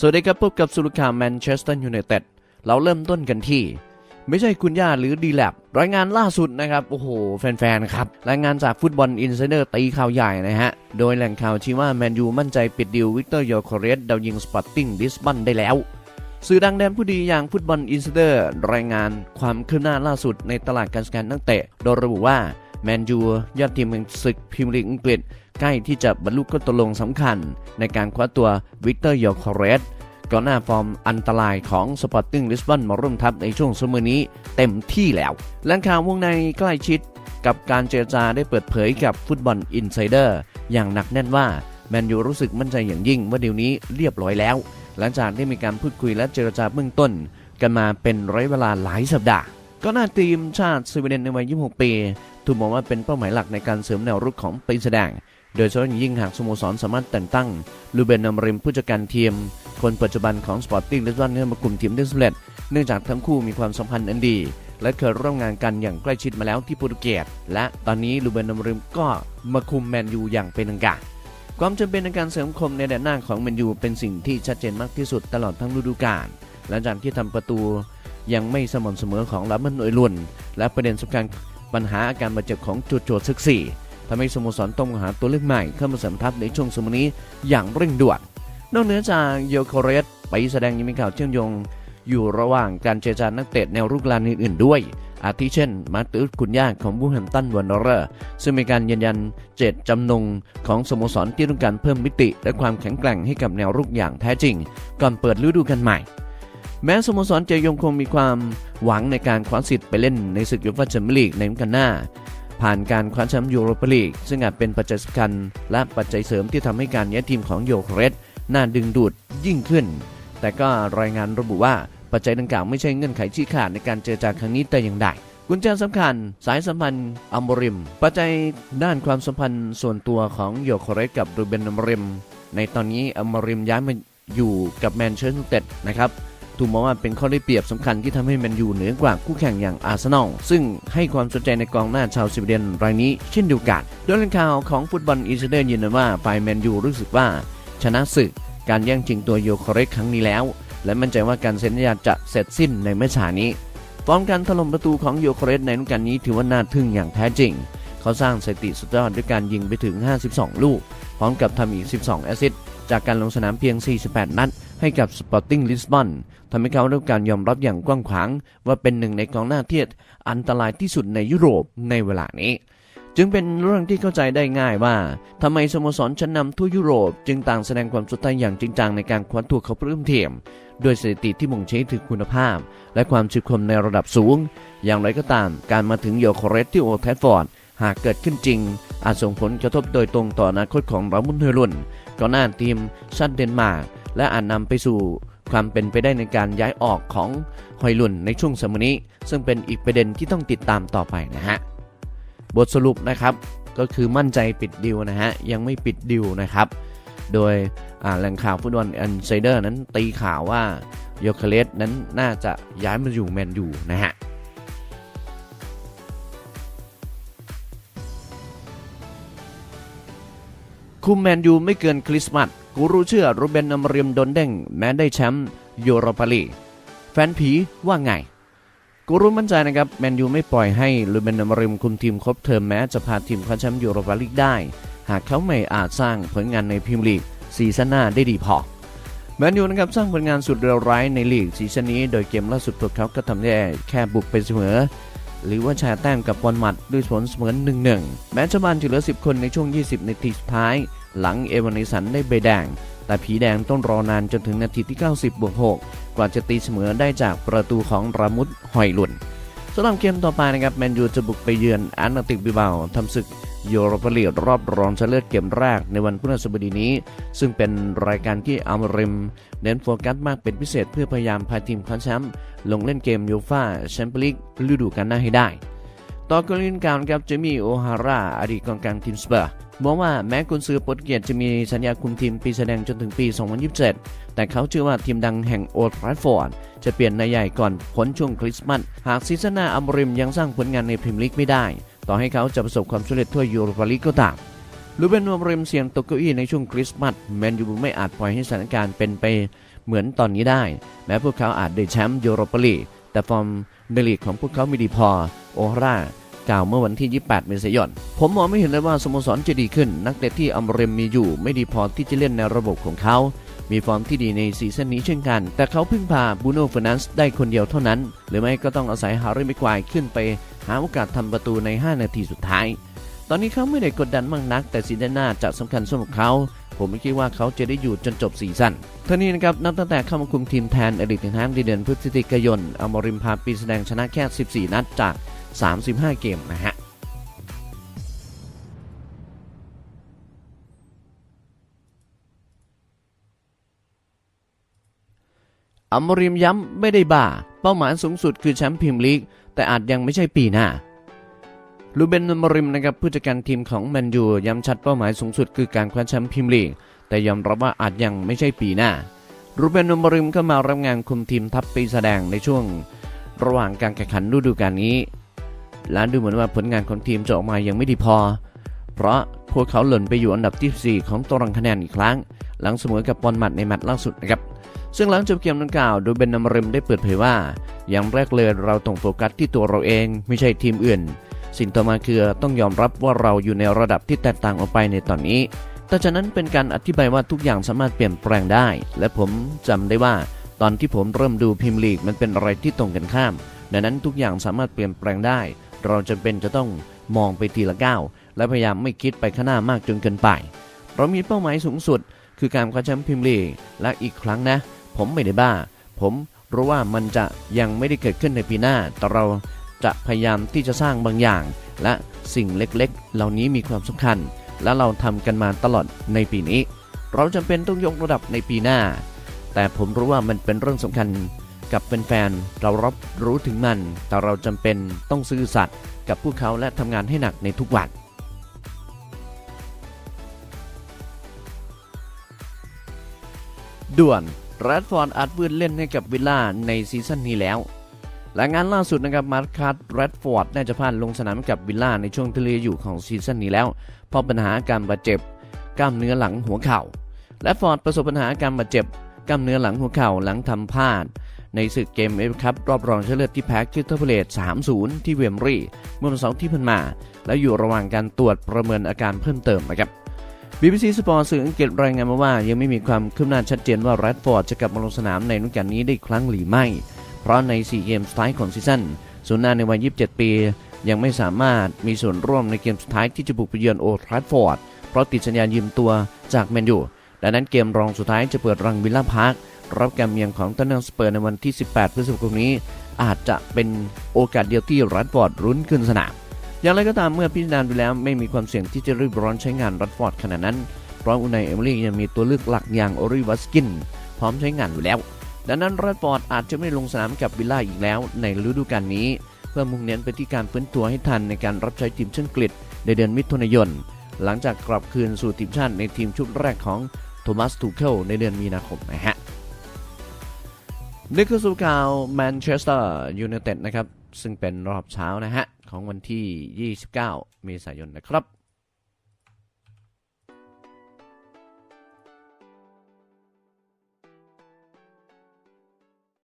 สวัสดีครับพบกับสุรข่าแมนเชสเตอร์ยูไนเต็ดเราเริ่มต้นกันที่ ไม่ใช่คุณย่าหรือดีแลบรายงานล่าสุดนะครับ โอ้โห แฟนๆ ครับ รายงานจากฟุตบอลอินไซเดอร์ตีข่าวใหญ่นะฮะ โดยแหล่งข่าวชี้ว่าแมนยูมั่นใจปิดดิววิกเตอร์โยโคเรสดาวยิงสปอร์ติ้งลิสบอนได้แล้ว สื่อดังแดนผู้ดีอย่างฟุตบอลอินไซเดอร์รายงานความคืบหน้าล่าสุดในตลาดการสแกนนักเตะ โดยระบุว่า แมนยูยอดทีมแห่งศึกพรีเมียร์ลีกอังกฤษ ใกล้ที่จะบรรลุข้อตกลงสำคัญ ในการคว้าตัววิกเตอร์โยโคเรสก่อนหน้าฟอร์มอันตรายของสปอร์ติ้งลิสบอนมาร่วมทัพในช่วงสมัยนี้เต็มที่แล้วแหล่งข่าววงในใกล้ชิดกับการเจรจาได้เปิดเผยกับฟุตบอลอินไซเดอร์อย่างหนักแน่นว่าแมนยูรู้สึกมั่นใจอย่างยิ่งว่าเดี๋ยวนี้เรียบร้อยแล้ว หลังจากได้มีการพูดคุยและเจรจาเบื้องต้น กันมาเป็นระยะเวลาหลายสัปดาห์ ก็หน้าทีมชาติสวีเดนในวัย 26 ปี ถูกมองว่าเป็นเป้าหมายหลักในการเสริมแนวรุกของปีแสดง โดยเฉพาะอย่างยิ่งหากสโมสรสามารถแต่งตั้ง ลูเบนนามริมผู้จัดการทีม คนปัจจุบันของสปอร์ติ้งลิสบอนให้มาคุมทีมได้สำเร็จ เนื่องจากทั้งคู่มีความสัมพันธ์อันดี และเคยร่วมงานกันอย่างใกล้ชิดมาแล้วที่โปรตุเกส และตอนนี้ลูเบนนามริมก็มาคุมแมนยูอย่างเป็นทางการความจำเป็นในการเสริมคมในแดนหน้าของแมนยูเป็นสิ่งที่ชัดเจนมากที่สุดตลอดทั้งฤดูกาลหลังจากที่ทำประตูยังไม่สม่ำเสมอของลามันหน่วยลุนและประเด็นสำคัญ ปัญหาอาการบาดเจ็บของจุดโจทย์ซึกสี่ทำให้สโมสรต้องหาตัวเลือกใหม่เข้ามาเสริมทัพในช่วงสมัยนี้อย่างเร่งด่วนนอกเหนือจากโยโคเรสไปแสดงยังมีข่าวเชื่อมโยง อยู่ระหว่างการเจรจานักเตะแนวรุกรานอื่นๆด้วย อาทิเช่น มาร์ติสคุณย่าของบูแฮมตันวันเดอร์ซึ่งมีการยืนยันเจตจำนงของสโมสรที่ต้องการเพิ่มมิติ และความแข็งแกร่งให้กับแนวรุกอย่างแท้จริง ก่อนเปิดฤดูกาลใหม่ แม้สโมสรจะยังคงมีความหวังในการคว้าสิทธิ์ไปเล่นในศึกยูฟ่าแชมเปี้ยนลีกในฤดูกาลหน้า ผ่านการคว้าแชมป์ยูโรปาลีก ซึ่งอาจเป็นปัจจัยสำคัญและปัจจัยเสริมที่ทำให้การย้ายทีมของโยโครสน่าดึงดูดยิ่งขึ้น แต่ก็รายงานระบุว่าปัจจัยดังกล่าวไม่ใช่เงื่อนไขชี้ขาดในการเจรจาครั้งนี้แต่อย่างใดกุญแจสำคัญ สายสัมพันธ์อัมบริม ปัจจัยด้านความสัมพันธ์ส่วนตัวของโยโคเรสกับรูเบนอัมบริม ในตอนนี้อัมบริมย้ายมาอยู่กับแมนเชสเตอร์ยูไนเต็ดนะครับ ถูกมองว่าเป็นข้อได้เปรียบสำคัญที่ทำให้แมนยูเหนือกว่าคู่แข่งอย่างอาร์เซนอลซึ่งให้ความสนใจในกองหน้าชาวสวีเดนรายนี้เช่นเดียวกัน โดยแหล่งข่าวของฟุตบอลอินเดอร์ยืนยันว่าฝ่ายแมนยูรู้สึกว่า ชนะศึกการแย่งชิงตัวโยโคเรสครั้งนี้แล้ว และมั่นใจว่าการเซ็นสัญญาจะเสร็จสิ้นในไม่ช้านี้ฟอร์มการถล่มประตูของโยโคเรสในฤดูกาลนี้ถือว่าน่าทึ่งอย่างแท้จริง เขาสร้างสถิติสุดยอดด้วยการยิงไปถึง 52 ลูก พร้อมกับทำอีก 12 แอสซิสต์ จากการลงสนามเพียง 48 นัด ให้กับสปอร์ติ้งลิสบอนทำให้เขาได้รับการยอมรับอย่างกว้างขวาง ว่าเป็นหนึ่งในกองหน้าเที่อันตรายที่สุดในยุโรปในเวลานี้ จึงเป็นเรื่องที่เข้าใจได้ง่ายว่าทำไมสโมสรชั้นนำทั่วยุโรป จึงต่างแสดงความสนใจอย่างจริงจังในการคว้าตัวเขาเพิ่มเทียมด้วยสถิติที่บ่งชี้ถึงคุณภาพ และความชื่นชมในระดับสูง อย่างไรก็ตาม การมาถึงโยโคเรสที่โอแทฟฟอร์ดหากเกิดขึ้นจริง อาจส่งผลกระทบโดยตรงต่ออนาคตของรามุนเฮรุน ก่อนหน้าทีมชาติเดนมาร์กและอาจนำไปสู่ความเป็นไปได้ในการย้ายออกของฮอยลุนในช่วงสมัยนี้ ซึ่งเป็นอีกประเด็นที่ต้องติดตามต่อไปนะฮะ บทสรุปนะครับก็คือมั่นใจปิดดิวนะฮะ ยังไม่ปิดดิวนะครับ โดยอ่าแหล่งข่าวฟุตบอลอินไซเดอร์นั้นตีข่าวว่าโยเคเลสนั้นน่าจะย้ายมาอยู่แมนยูนะฮะ คุมแมนยูไม่เกินคริสต์มาสกูรู้เชื่อรูเบนอมริมโดนเด้งแม้ได้แชมป์ยูโรปาลีกแฟนผีว่าไงกูรู้มั่นใจนะครับแมนยูไม่ปล่อยให้ลูเบนอมริมคุมทีมครบเทอมแม้จะพาทีมคว้าแชมป์ยูโรปาลีกได้ หากเขาไม่อาจสร้างผลงานในพรีเมียร์ลีกซีซั่นหน้าได้ดีพอแมนยูนะครับสร้างผลงานสุดเลวร้ายในลีกซีซั่นนี้ โดยเกมล่าสุดพวกเขาก็ทำได้แค่บุกไปเสมอ หรือว่าแชร์แต้มกับบอลหมัดด้วยผลเสมอ1-1แม้จะบานจะเหลือ 10 คนในช่วง 20 นาทีสุดท้าย หลังเอวานิสันได้ใบแดง แต่ผีแดงต้องรอนานจนถึงนาทีที่ 90บวก6กว่าจะตีเสมอได้จากประตูของรามุดหอยหลุน สำหรับเกมต่อไปนะครับแมนยูจะบุกไปเยือนแอนนติกบิบาทำศึกยูโรปาลีกรอบรองชนะเลิศเกมแรกในวันพฤหัสบดีนี้ ซึ่งเป็นรายการที่อัลริม เน้นโฟกัสมากเป็นพิเศษเพื่อพยายามพาทีมคว้าแชมป์ลงเล่นเกมยูฟ่าแชมเปี้ยนลีกฤดูกาลหน้าให้ได้ ต่อกรณีการครับเจมี่โอฮาร่าอดีตกองกลางทีมสเปอร์ มองว่าแม้กุนซือโปรตุเกสจะมีสัญญาคุมทีมปีแสดงจนถึงปี 2027 แต่เขาเชื่อว่าทีมดังแห่งโอลด์ทราฟฟอร์ดจะเปลี่ยนนายใหญ่ก่อนพ้นช่วงคริสต์มาสหากซีซั่นหน้าอัมริมยังสร้างผลงานในพรีเมียร์ลีกไม่ได้ ต่อให้เขาจะประสบความสำเร็จทั่วยูโรปาลีกก็ตามลูเบนอัมริมเสี่ยงตกเก้าอี้ในช่วงคริสต์มาสแมนยูไม่อาจปล่อยให้สถานการณ์เป็นไปเหมือนตอนนี้ได้ แม้พวกเขาอาจได้แชมป์ยูโรปาลีกแต่ฟอร์มในลีกของพวกเขาไม่ดีพอโอฮรา กล่าวเมื่อวันที่ 28 เมษายน ผมมองไม่เห็นเลยว่าสโมสรจะดีขึ้น นักเตะที่อัมเรมมีอยู่ ไม่ดีพอที่จะเล่นในระบบของเขา มีฟอร์มที่ดีในซีซั่นนี้เช่นกัน แต่เขาพึ่งพาบูโน่เฟอร์นันส์ได้คนเดียวเท่านั้น หรือไม่ก็ต้องอาศัยฮาร์รี่แม็กควายขึ้นไป หาโอกาสทำประตูใน 5 นาทีสุดท้าย ตอนนี้เขาไม่ได้กดดันมากนัก แต่ซีซั่นหน้าจะสำคัญสำหรับเขา ผมไม่คิดว่าเขาจะได้อยู่จนจบซีซั่นท่านี้นะครับนับตั้งแต่เข้ามาคุมทีมแทนอดีตเทนฮามในเดือนพฤศจิกายนอมริมพาปีแสดงชนะแค่ 14 นัดจาก 35 เกมนะฮะอัมริมย้ำไม่ได้บ้าเป้าหมายสูงสุดคือแชมป์พรีเมียร์ลีก แต่อาจยังไม่ใช่ปีหน้า ลูเบนอัมริมนะครับผู้จัดการทีมของแมนยูย้ำชัดเป้าหมายสูงสุดคือการคว้าแชมป์พรีเมียร์ลีก แต่ยอมรับว่าอาจยังไม่ใช่ปีหน้ารูเบนอัมริมก็มารับงานคุมทีมทัพปีแสดงในช่วง ระหว่างการแข่งขันฤดูกาลนี้และดูเหมือนว่าผลงานของทีมจะออกมายังไม่ดีพอ เพราะพวกเขาหล่นไปอยู่อันดับที่4ของตารางคะแนนอีกครั้ง หลังเสมอกับบอลมัดในแมตช์ล่าสุดนะครับซึ่งหลังจบเกมดังกล่าวดยเบนนามริมได้เปิดเผยว่า อย่างแรกเลยเราต้องโฟกัสที่ตัวเราเอง ไม่ใช่ทีมอื่น สิ่งต่อมาคือต้องยอมรับว่าเราอยู่ในระดับที่แตกต่างออกไปในตอนนี้ แต่จากนั้นเป็นการอธิบายว่าทุกอย่างสามารถเปลี่ยนแปลงได้ และผมจำได้ว่า ตอนที่ผมเริ่มดูพิมพ์ลีกมันเป็นอะไรที่ตรงกันข้าม ดังนั้นทุกอย่างสามารถเปลี่ยนแปลงได้ เราจำเป็นจะต้องมองไปทีละก้าวและพยายามไม่คิดไปข้างหน้ามากจนเกินไป เรามีเป้าหมายสูงสุด คือการคว้าแชมป์พรีเมียร์ลีกและอีกครั้งนะ ผมไม่ได้บ้า ผมรู้ว่ามันจะยังไม่ได้เกิดขึ้นในปีหน้า แต่เรา จะพยายามที่จะสร้างบางอย่าง และสิ่งเล็กๆ เหล่านี้มีความสำคัญ และเราทำกันมาตลอดในปีนี้ เราจำเป็นต้องยกระดับในปีหน้า แต่ผมรู้ว่ามันเป็นเรื่องสำคัญกับแฟนๆเรารับรู้ถึงมัน แต่เราจำเป็นต้องซื่อสัตย์กับพวกเขาและทำงานให้หนักในทุกวันด่วนแรดฟอร์ดอาจวืนเล่นให้กับวิลล่าในซีซั่นนี้แล้ว และงานล่าสุดนะครับมาร์คัสแรดฟอร์ดน่าจะพลาดลงสนามกับวิลล่าในช่วงที่เหลืออยู่ของซีซั่นนี้แล้วเพราะปัญหาการบาดเจ็บกล้ามเนื้อหลังหัวเข่าและฟอร์ดประสบปัญหาการบาดเจ็บกล้ามเนื้อหลังหัวเข่าหลังทำพลาดในศึกเกมเอฟคัพรอบรองชนะเลิศที่แพ้คริสตัลเพลต3-0 ที่เวมรีเมื่อวันเสาร์ที่ผ่านมา และอยู่ระหว่างการตรวจประเมินอาการเพิ่มเติมนะครับ BBC สปอร์ตสื่ออังกฤษรายงานมาว่า ยังไม่มีความคืบหน้าชัดเจนว่าแรดฟอร์ดจะกลับมาลงสนามในฤดูกาลนี้ได้อีกครั้งหรือไม่ เพราะใน 4 เกมสุดท้ายของซีซั่นศูนย์หน้าในวัย 27 ปี ยังไม่สามารถมีส่วนร่วมในเกมสุดท้ายที่จะบุกไปเยือนโอทรัฟฟอร์ดเพราะติดสัญญายืมตัวจากแมนยูดังนั้นเกมรองสุดท้ายจะเปิดรังวิลล่าพาร์ครับการเมียงของตันเนลสเปอร์ในวันที่ 18 พฤษภาคมนี้ อาจจะเป็นโอกาสเดียวที่แรดฟอร์ดรุ้นขึ้นสนาม อย่างไรก็ตามเมื่อพิจารณาดูแล้วไม่มีความเสี่ยงที่จะรีบร้อนใช้งานแรดฟอร์ดขนาดนั้น เพราะอุนายเอมิลี่ยังมีตัวเลือกหลักอย่างโอริวัสกิน พร้อมใช้งานอยู่แล้ว ดังนั้นแรดฟอร์ดอาจจะไม่ลงสนามกับวิลล่าอีกแล้วในฤดูกาลนี้ เพื่อมุ่งเน้นไปที่การฟื้นตัวให้ทันในการรับใช้ทีมชาติอังกฤษในเดือนมิถุนายน หลังจากกลับคืนสู่ทีมชาติในทีมชุดแรกของโทมัสทูเคิลในเดือนมีนาคมนะฮะนี่คือสุข่าวแมนเชสเตอร์ยูไนเต็ดนะครับ ซึ่งเป็นรอบเช้านะฮะ ของวันที่ 29 เมษายนนะครับ